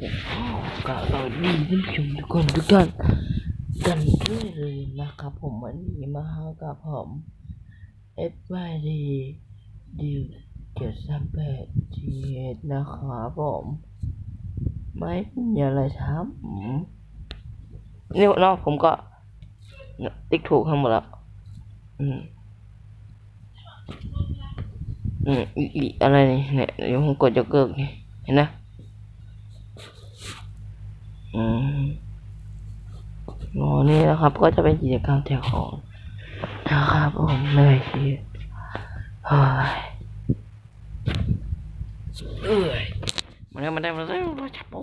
ผมก็สวัสดีท่านผู้ชมทุกคนทุกท่านกันด้วยเลยนะครับผมวันนี้มาหากับผมเอฟวดีดิวเจ็ดสามแปดทีนะครับผมไม่มีอะไรทำนี่นาะผมก็ติ๊กถูกทั้งหมดแล้วอืมอืมอีอีอะไรเนี่ยเดี๋ยวผมกดยกเลิกนี่เห็นนะ อืมอ๋อนี่นะครับ ก็จะเป็นกิจกรรมแจกของนะครับผมเหนื่อยทีเฮ้ยเอ้ยมันได้มันได้มันได้มาจับโอ้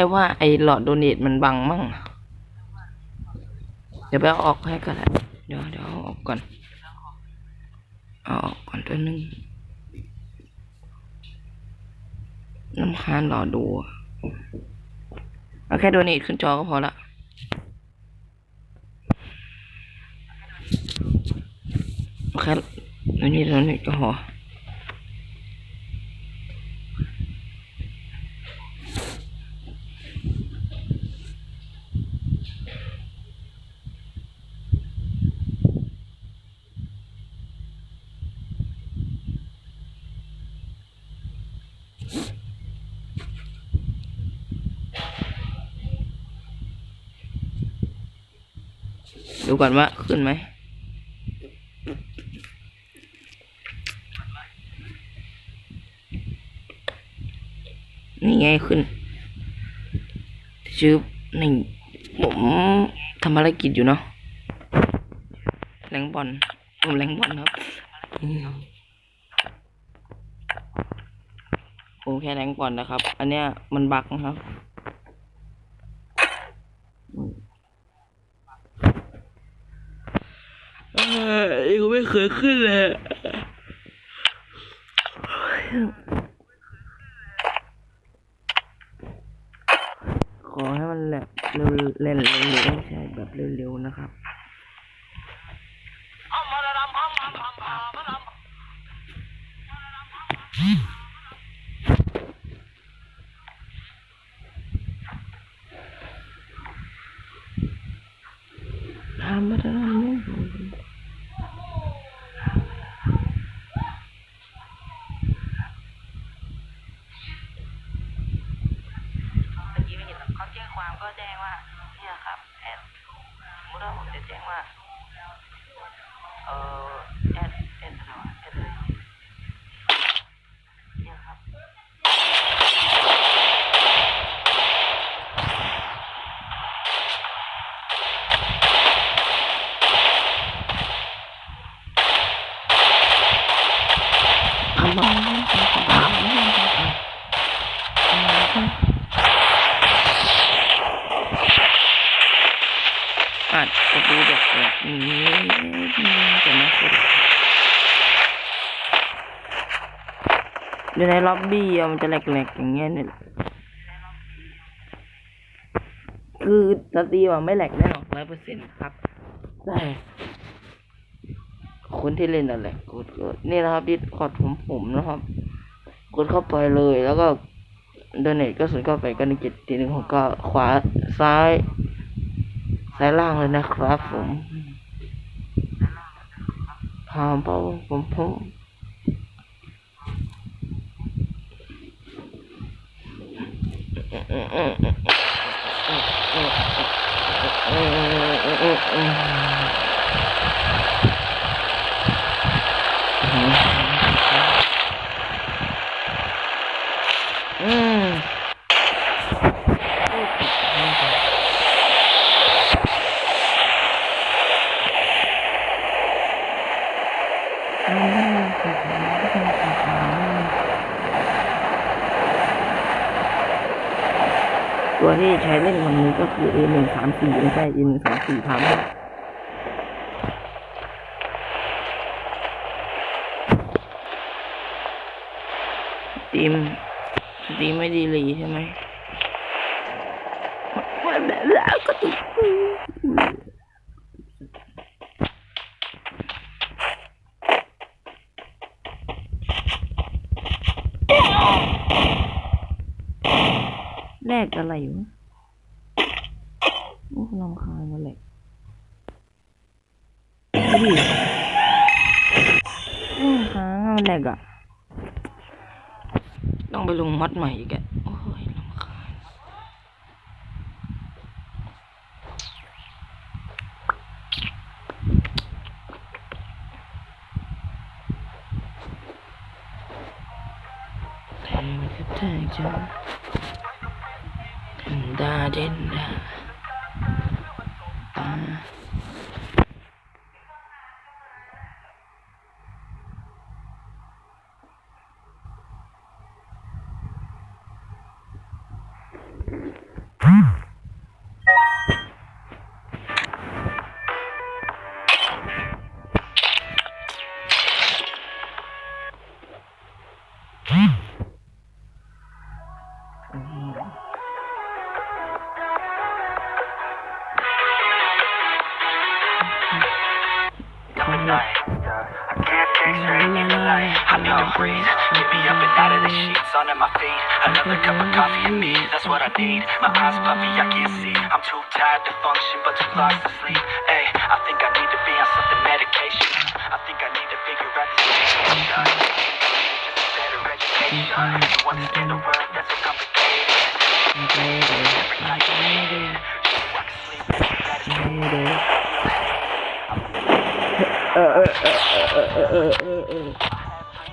รว่าไอหลอดโดเนทมันบังมั่ง เดี๋ยวไปเอาออกให้ก่อนนะเดี๋ยวเดี๋ยวเอาออกก่อน เอาออกก่อนตัวนึงน้ำคาญหลอดดูอเอาแค่โดเนทขึ้นจอก็พอละเอาแค่โดเนทโดเนทก็พอ ดูก่อนว่าขึ้นไหมนี่ไงขึ้นชื่อหนึ่งผมทำภารกิจอยู่เนาะแรงบอลผมแรงบอลครับผมแค่แรงบอลนะครับ อันเนี้ยมันบักนะครับ เอ้ ยกูไม่เคยขึ้นเลยขอให้มันแบบเร็วเล่นเร็วๆไม่ใช่แบบเร็วๆนะครับทำมาทำไอาจจะดูแบบแบบนี้แต่ไม่ค่อยอยู่ในล็อบบี้มันจะแหลกๆอย่างเงี้ยเนี่ยคือสตรีมอะไม่แหลกแน่นอนร้อยเปอร์เซ็นต์ครับแต่คนที่เล่นนั่นแหละกดกดนี่นะครับดิสคอร์ดผมผมนะครับ กดเข้าไปเลยแล้วก็เดเนทก็ศูนเข้าไปก็หนึ่งเจ็ดตีหนึ่งหกก้าขวาซ้าย ซ้ายล่างเลยนะครับผมพามเป้าผมผมอื ที่ใช้เล่นวันนี้ก็คือ A หนึ่งสามสี่ไม่ใช่ A หนึ่งสามสี่สามตีมตีมไม่ดีเลยใช่ไหมแล้วก็ตุก กอะไรวะโอ้ลำคาญมาแหลกดูดิอืมค้างอะมันแหลกอะต้องไปลงมัดใหม่อีกอะโอ้ยลำคาญแทงมันก็แทงจังเด่นดา da din da. need Get me up and out of the sheets, under my feet Another cup of coffee and me, that's what I need. My eyes puffy, I can't see. I'm too tired to function, but too lost to sleep. Hey, I think I need to be on something medication. I think I need to figure out this situation Just a better education. You understand the word, that's so complicated. Every I can sleep. Uh, uh, uh, uh, uh, uh, uh. uh.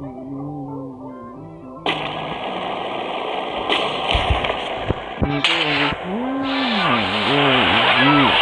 Mm-hmm.